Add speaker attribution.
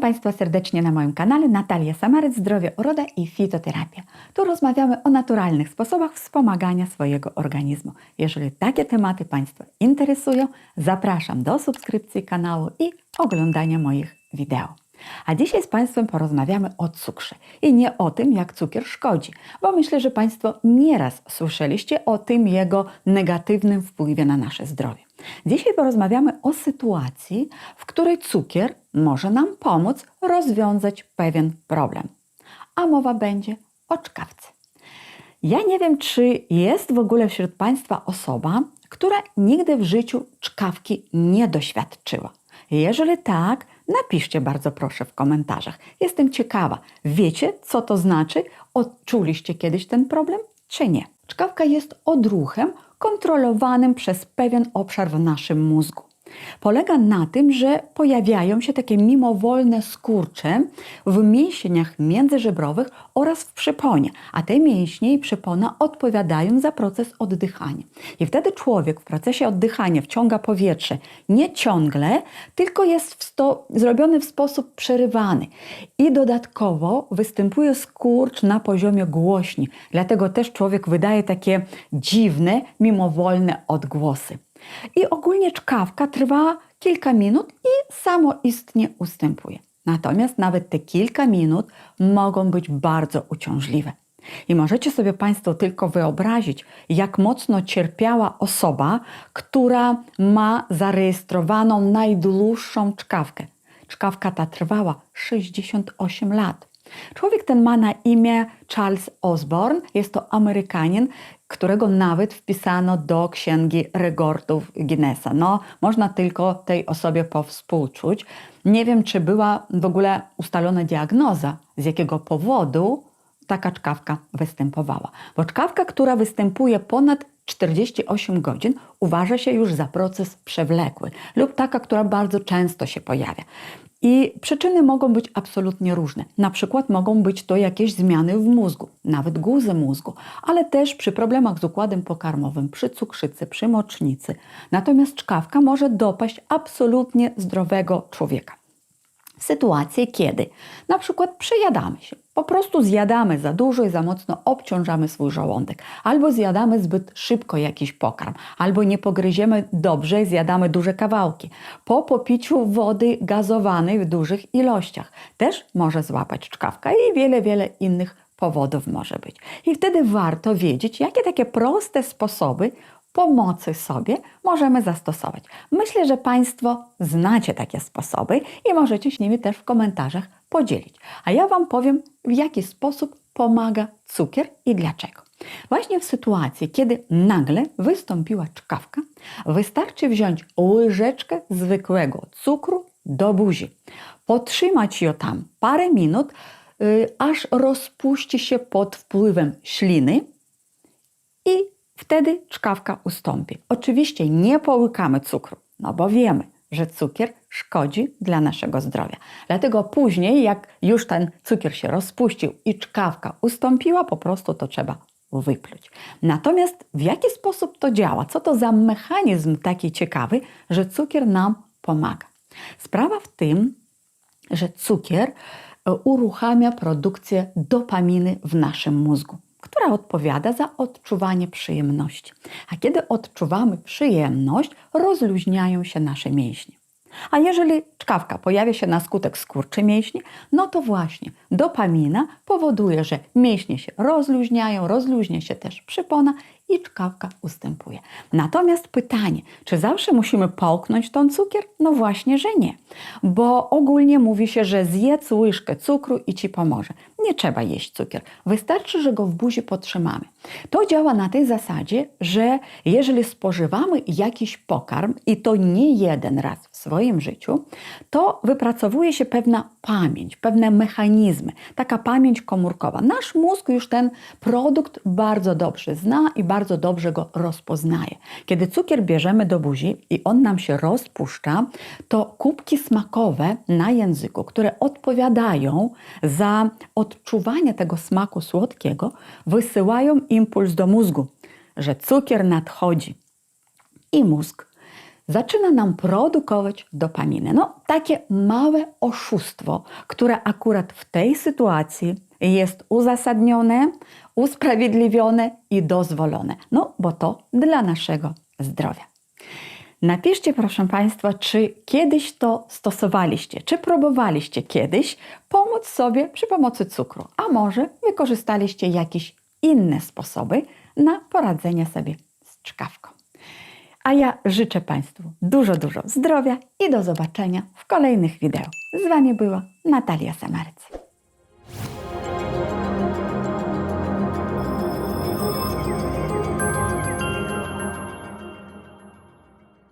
Speaker 1: Witam Państwa serdecznie na moim kanale Natalia Samaryc, Zdrowie, Uroda i Fitoterapia. Tu rozmawiamy o naturalnych sposobach wspomagania swojego organizmu. Jeżeli takie tematy Państwa interesują, zapraszam do subskrypcji kanału i oglądania moich wideo. A dzisiaj z Państwem porozmawiamy o cukrze i nie o tym, jak cukier szkodzi, bo myślę, że Państwo nieraz słyszeliście o tym jego negatywnym wpływie na nasze zdrowie. Dzisiaj porozmawiamy o sytuacji, w której cukier może nam pomóc rozwiązać pewien problem. A mowa będzie o czkawce. Ja nie wiem, czy jest w ogóle wśród Państwa osoba, która nigdy w życiu czkawki nie doświadczyła. Jeżeli tak, napiszcie bardzo proszę w komentarzach. Jestem ciekawa, wiecie, co to znaczy? Odczuliście kiedyś ten problem, czy nie? Czkawka jest odruchem kontrolowanym przez pewien obszar w naszym mózgu. Polega na tym, że pojawiają się takie mimowolne skurcze w mięśniach międzyżebrowych oraz w przyponie, a te mięśnie i przypona odpowiadają za proces oddychania. I wtedy człowiek w procesie oddychania wciąga powietrze nie ciągle, tylko jest w sto, zrobiony w sposób przerywany. I dodatkowo występuje skurcz na poziomie głośni, dlatego też człowiek wydaje takie dziwne, mimowolne odgłosy. I ogólnie czkawka trwa kilka minut i samoistnie ustępuje. Natomiast nawet te kilka minut mogą być bardzo uciążliwe. I możecie sobie Państwo tylko wyobrazić, jak mocno cierpiała osoba, która ma zarejestrowaną najdłuższą czkawkę. Czkawka ta trwała 68 lat. Człowiek ten ma na imię Charles Osborne, jest to Amerykanin, którego nawet wpisano do księgi rekordów Guinnessa. No, można tylko tej osobie powspółczuć. Nie wiem, czy była w ogóle ustalona diagnoza, z jakiego powodu taka czkawka występowała. Bo czkawka, która występuje ponad 48 godzin uważa się już za proces przewlekły lub taka, która bardzo często się pojawia. I przyczyny mogą być absolutnie różne. Na przykład mogą być to jakieś zmiany w mózgu, nawet guzy mózgu, ale też przy problemach z układem pokarmowym, przy cukrzycy, przy mocznicy. Natomiast czkawka może dopaść absolutnie zdrowego człowieka sytuacje, kiedy na przykład przejadamy się, po prostu zjadamy za dużo i za mocno obciążamy swój żołądek, albo zjadamy zbyt szybko jakiś pokarm, albo nie pogryziemy dobrze i zjadamy duże kawałki. Po popiciu wody gazowanej w dużych ilościach też może złapać czkawka i wiele, wiele innych powodów może być. I wtedy warto wiedzieć, jakie takie proste sposoby pomocy sobie możemy zastosować. Myślę, że Państwo znacie takie sposoby i możecie się nimi też w komentarzach podzielić. A ja Wam powiem, w jaki sposób pomaga cukier i dlaczego. Właśnie w sytuacji, kiedy nagle wystąpiła czkawka, wystarczy wziąć łyżeczkę zwykłego cukru do buzi, potrzymać ją tam parę minut, yy, aż rozpuści się pod wpływem śliny i Wtedy czkawka ustąpi. Oczywiście nie połykamy cukru, no bo wiemy, że cukier szkodzi dla naszego zdrowia. Dlatego później, jak już ten cukier się rozpuścił i czkawka ustąpiła, po prostu to trzeba wypluć. Natomiast w jaki sposób to działa? Co to za mechanizm taki ciekawy, że cukier nam pomaga? Sprawa w tym, że cukier e, uruchamia produkcję dopaminy w naszym mózgu która odpowiada za odczuwanie przyjemności. A kiedy odczuwamy przyjemność, rozluźniają się nasze mięśnie. A jeżeli czkawka pojawia się na skutek skurczy mięśni, no to właśnie dopamina powoduje, że mięśnie się rozluźniają, rozluźnia się też przypona i czkawka ustępuje. Natomiast pytanie, czy zawsze musimy połknąć ten cukier? No właśnie, że nie. Bo ogólnie mówi się, że zjedz łyżkę cukru i ci pomoże. Nie trzeba jeść cukier. Wystarczy, że go w buzi potrzymamy. To działa na tej zasadzie, że jeżeli spożywamy jakiś pokarm i to nie jeden raz w swoim życiu, to wypracowuje się pewna pamięć, pewne mechanizmy, taka pamięć komórkowa. Nasz mózg już ten produkt bardzo dobrze zna i bardzo dobrze go rozpoznaje. Kiedy cukier bierzemy do buzi i on nam się rozpuszcza, to kubki smakowe na języku, które odpowiadają za odczuwanie tego smaku słodkiego, wysyłają impuls do mózgu, że cukier nadchodzi. I mózg zaczyna nam produkować dopaminę. No, takie małe oszustwo, które akurat w tej sytuacji jest uzasadnione, usprawiedliwione i dozwolone. No, bo to dla naszego zdrowia. Napiszcie, proszę Państwa, czy kiedyś to stosowaliście, czy próbowaliście kiedyś pomóc sobie przy pomocy cukru, a może wykorzystaliście jakieś inne sposoby na poradzenie sobie z czkawką. A ja życzę Państwu dużo, dużo zdrowia i do zobaczenia w kolejnych wideo. Z Wami była Natalia Samaryc.